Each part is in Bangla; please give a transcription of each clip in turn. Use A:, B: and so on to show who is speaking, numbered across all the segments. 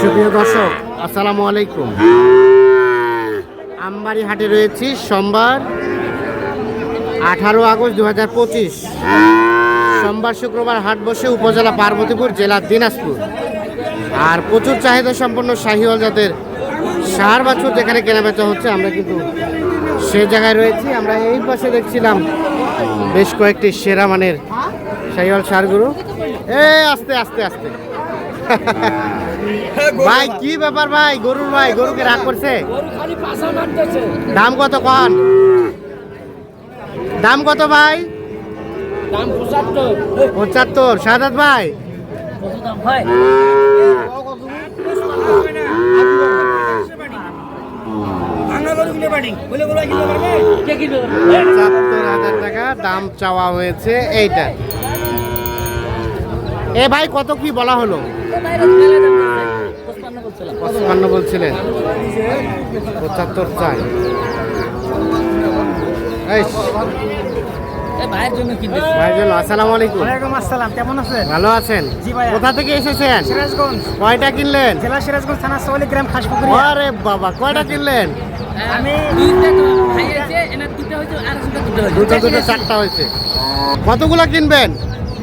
A: সুপ্রিয় দর্শক, আসসালামু আলাইকুম। আমবাড়ি হাটে রয়েছি, সোমবার আঠারো আগস্ট দু হাজার পঁচিশ। সোমবার শুক্রবার হাট বসে উপজেলা পার্বতীপুর, জেলা দিনাজপুর। আর প্রচুর চাহিদা সম্পন্ন শাহিওয়াল জাতের সার বাছুর যেখানে কেনাবেচা হচ্ছে। আমরা কিন্তু সে জায়গায় রয়েছি। আমরা এই পাশে দেখছিলাম বেশ কয়েকটি সেরা মানের শাহিওয়াল সারগুলো। এ আস্তে আস্তে আস্তে। ভাই কি ব্যাপার ভাই? গরুর ভাই গরুকে রাগ করছে? দাম কত কন? দাম কত ভাই?
B: পঁচাত্তর।
A: সাদাত ভাই? পঁচাত্তর হাজার টাকা দাম চাওয়া হয়েছে এইটা। এ ভাই কত কি বলা হলো? বলছিলেন? পঁচাত্তর চাই। এই,
B: ভাইয়ের জন্য কিনতে
A: ভাইজান আসসালামু আলাইকুম।
C: ওয়ালাইকুম আসসালাম কেমন আছেন?
A: ভালো আছেন?
C: জি ভাইয়া।
A: কোথা থেকে এসেছেন?
C: সিরাজগঞ্জ।
A: কয়টা কিনলেন?
C: জেলা সিরাজগঞ্জ থানা সওয়ালি গ্রাম খাসপুকুরি
A: আরে বাবা কয়টা কিনলেন?
C: আমি
B: দুটো দুটো
A: চারটা হয়েছে। কতগুলো কিনবেন?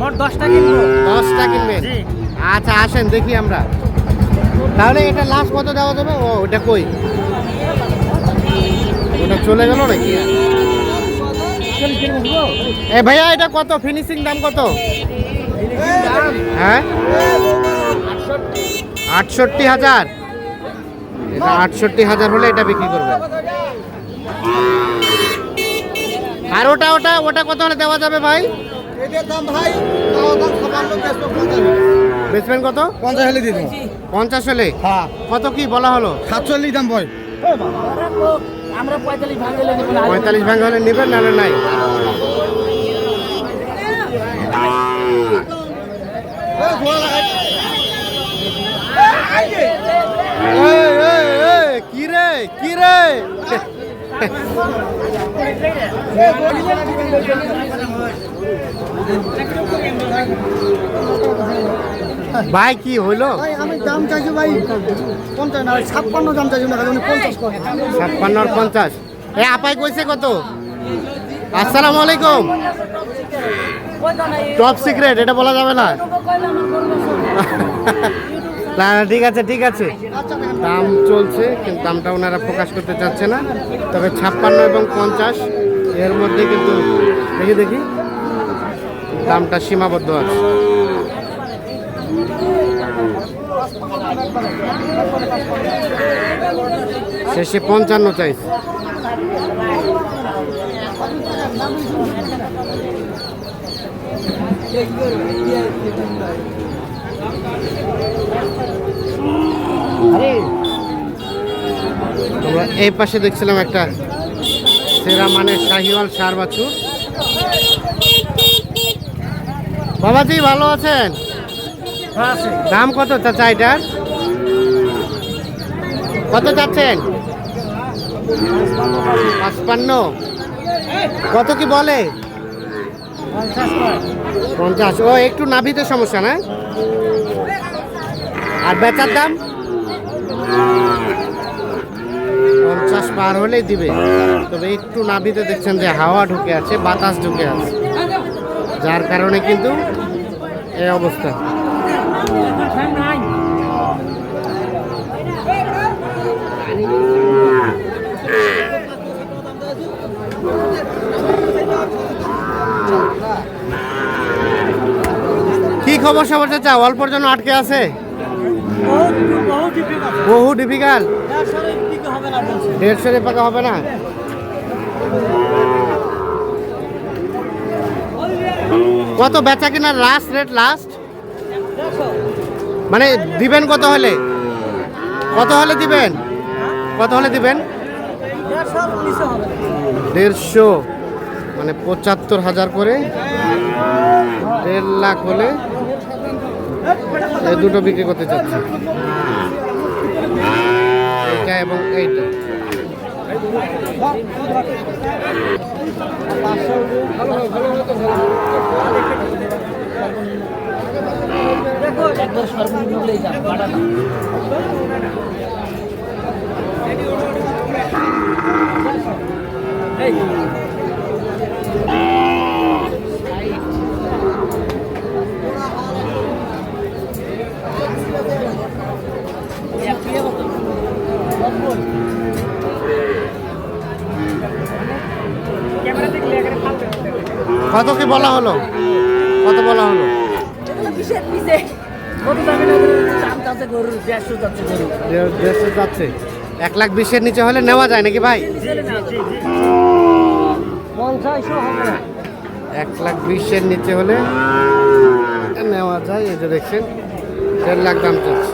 C: মোট দশটা কিনবো।
A: দশটা কিনবেন। আচ্ছা আসেন দেখি আমরা। তাহলে এটা লাস্ট কত দেওয়া যাবে? ও, ওটা কই? ওটা চলে গেল নাকি? এ ভাইয়া, এটা কত? ফিনিশিং দাম কত? হ্যাঁ? আটষট্টি হাজার। এটা আটষট্টি হাজার হলে এটা বিক্রি করবে। আর ওটা ওটা ওটা কত হলে দেওয়া যাবে ভাই?
D: দাম ভাই
A: বেচবেন কত?
D: পঞ্চাশ হলে দিয়ে দেবো।
A: পঞ্চাশ হলে?
D: হ্যাঁ।
A: কত কি বলা হলো?
D: সাতচল্লিশ দাম বয়
B: আমরা পঁয়তাল্লিশ না।
A: ভাঙ হলে নেবেন নাহলে নাই? রে কি রে? ভাই কি হইল?
D: আমি দাম চাইছি ভাই পঞ্চাশ না ছাপ্পান্ন দাম চাইছি না পঞ্চাশ করে।
A: ছাপ্পান্ন আর পঞ্চাশ। এ আপাই কইছে কত? আসসালামু আলাইকুম। টপ সিক্রেট এটা বলা যাবে না। না না, ঠিক আছে ঠিক আছে। দাম চলছে কিন্তু দামটা ওনারা প্রকাশ করতে চাচ্ছে না। তবে ছাপ্পান্ন এবং পঞ্চাশ এর মধ্যে কিন্তু দেখি দেখি। দামটা সীমাবদ্ধ আছে। শেষে পঞ্চান্ন চাই এই পাশে দেখছিলাম একটা সেরা মানে শাহিওয়াল সার বাছুর বাবাজি, ভালো আছেন? দাম কত চাচা এটার? কত চাচ্ছেন? পাঁচপান্ন। কত কি বলে? পঞ্চাশ। ও, একটু নাভিতে সমস্যা না? আর বেচার দাম? পঞ্চাশ পার হলেই দিবে। তবে একটু নাভিতে দেখছেন যে হাওয়া ঢুকে আছে, বাতাস ঢুকে আছে। যার কারণে কিন্তু এই অবস্থা। কি খবর সবার চাচা? অল্পর জন্য আটকে আছে? বহু ডিফিকাল্ট পাকা হবে না? কত বেচা কিনার লাস্ট রেট লাস্ট মানে দিবেন কত হলে? কত হলে দিবেন? কত হলে দিবেন? দেড়শো। মানে পঁচাত্তর হাজার করে। দেড় লাখ হলে এই দুটো বিক্রি করতে চাচ্ছি। এইটা এবং এইটা।
B: একবার সর্বনিম্ন কত
A: কি বলা হলো? কত বলা হলো?
B: দেড়শো যাচ্ছে
A: এক লাখ বিশের নিচে হলে নেওয়া যায় নাকি ভাই? এক লাখ বিশের নিচে হলে নেওয়া যায় এই যে দেখছেন দেড় লাখ দাম চলছে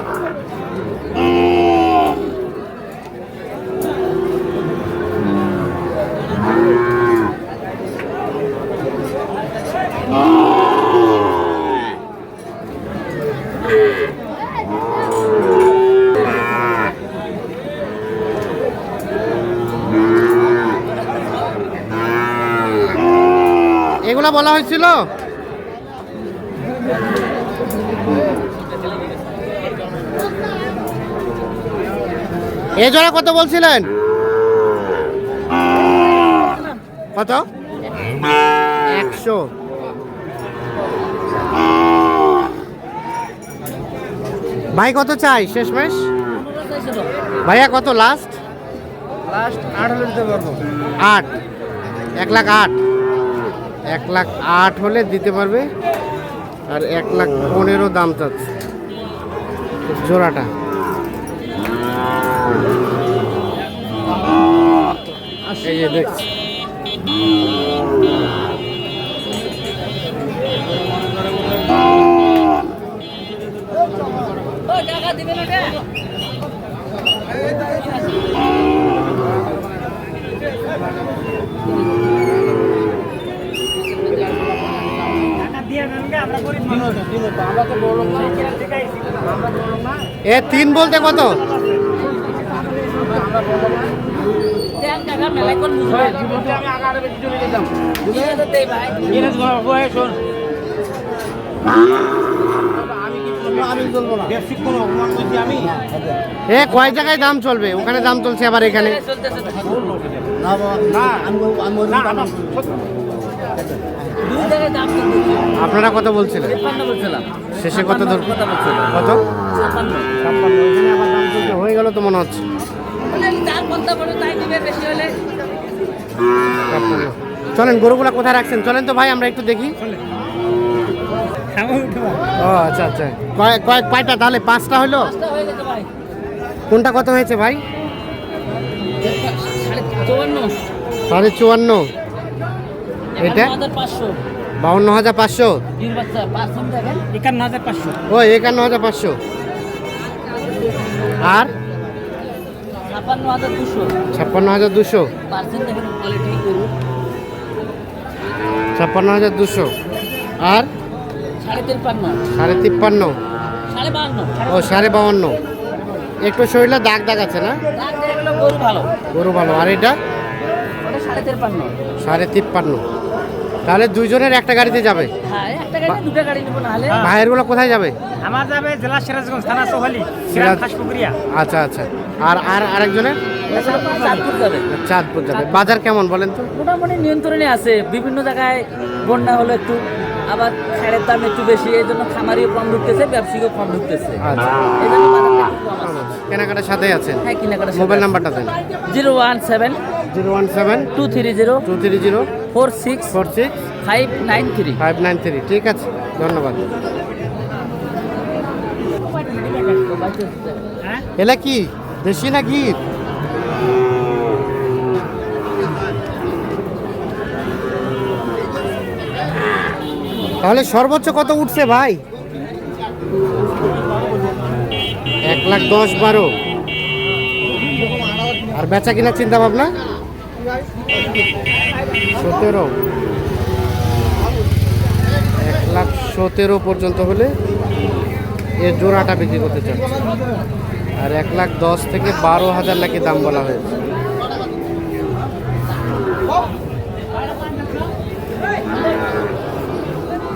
A: এগুলা বলা হয়েছিল? এ জোড়া কত বলছিলেন? কত? একশো। ভাই কত চাই? শেষ শেষমেশ ভাইয়া কত লাস্ট
C: লাস্ট আট হলে দিতে পারব।
A: আট। এক লাখ আট। এক লাখ আট হলে দিতে পারবে। আর এক লাখ পনেরো দাম চাচ্ছে। জোড়াটা। এই যে দেখছি। এ তিন বলতে কত?
C: আমি
A: এ কয় জায়গায় দাম চলবে? ওখানে দাম চলছে আবার এখানে। আপনারা কত বলছিলেন? শেষে কত কত হয়ে গেল তো মনে হচ্ছে। চলেন গরুগুলা কোথায় রাখছেন? চলেন তো ভাই আমরা একটু দেখি। ও আচ্ছা আচ্ছা। কয় কয় কয়টা তাহলে পাঁচটা হলো?
B: পাঁচটা গেছে ভাই।
A: কোনটা কত হয়েছে ভাই?
B: সাড়ে চুয়ান্ন।
A: এটা?
B: একান্ন হাজার পাঁচশো।
A: বাউন্ন হাজার পাঁচশো?
C: একান্ন হাজার পাঁচশো।
A: ও একান্ন হাজার পাঁচশো। আর?
B: ছাপ্পান্ন হাজার দুশো।
A: ছাপ্পান্ন হাজার দুশো। আর?
B: সাড়ে তিপ্পান্ন।
A: সাড়ে তিপ্পান্ন?
B: সাড়ে বাহান্ন।
A: ও সাড়ে বাউন্ন একটু শরীরে দাগ দাগ আছে না?
B: গরু ভালো।
A: আর এটা?
B: সাড়ে তিপ্পান্ন।
A: তাহলে দুইজনের একটা গাড়িতে যাবে?
B: হ্যাঁ একটা গাড়ি দুটো গাড়ি নেব নাহলে।
A: ভাইয়েরগুলো কোথায় যাবে?
C: আমার যাবে জেলা সিরাজগঞ্জ থানা সোহালি
A: আচ্ছা আচ্ছা। আর আর আরেকজনের?
B: চাঁদপুর
A: চাঁদপুর যাবে। বাজার কেমন বলেন তো?
B: মোটামুটি নিয়ন্ত্রণে আছে। বিভিন্ন জায়গায় বন্যা হলো একটু আবার খাড়ের দাম একটু বেশি এই জন্য খামারিও কম ঢুকতেছে ব্যবসায়ীও কম ঢুকতেছে।
A: আচ্ছা।
B: এই জন্য আছে।
A: কেনাকাটার সাথে আছেন
B: হ্যাঁ কেনাকাটার
A: মোবাইল নাম্বারটা দেন।
B: Zero one seven
A: zero one seven
B: two three zero
A: two three zero
B: four six
A: four six
B: five nine three.
A: Five nine three. ঠিক আছে ধন্যবাদ।
C: হ্যাঁ?
A: এলা কি দেশি না গীত তাহলে সর্বোচ্চ কত উঠছে ভাই? এক লাখ দশ বারো। আর বেচা কিনা চিন্তা ভাবনা? সতেরো। এক লাখ সতেরো পর্যন্ত হলে এর জোড়াটা বিক্রি করতে চাচ্ছে। আর এক লাখ দশ থেকে বারো হাজার নাকি দাম বলা হয়েছে
D: বাদিকে
A: তো